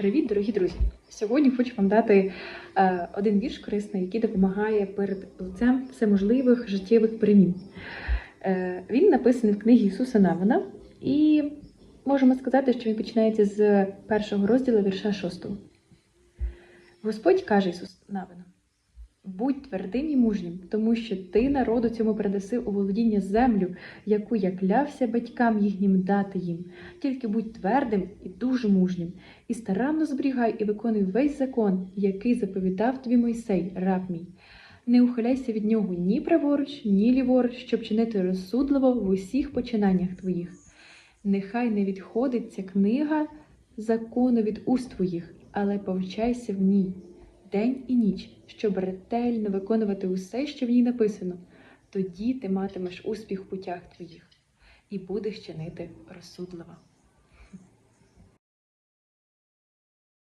Привіт, дорогі друзі! Сьогодні хочу вам дати е, один вірш корисний, який допомагає перед лицем всеможливих життєвих перемін. Е, він написаний в книгі Ісуса Навина, і можемо сказати, що він починається з першого розділу вірша шостого. Господь каже Ісус Навину: Будь твердим і мужнім, тому що ти народу цьому передаси у володіння землю, яку я клявся батькам їхнім дати їм. Тільки будь твердим і дуже мужнім, і старанно зберігай і виконуй весь закон, який заповідав тобі Мойсей, раб мій. Не ухиляйся від нього ні праворуч, ні ліворуч, щоб чинити розсудливо в усіх починаннях твоїх. Нехай не відходить ця книга закону від уст твоїх, але повчайся в ній день і ніч, щоб ретельно виконувати усе, що в ній написано. Тоді ти матимеш успіх в путях твоїх і будеш чинити розсудливо.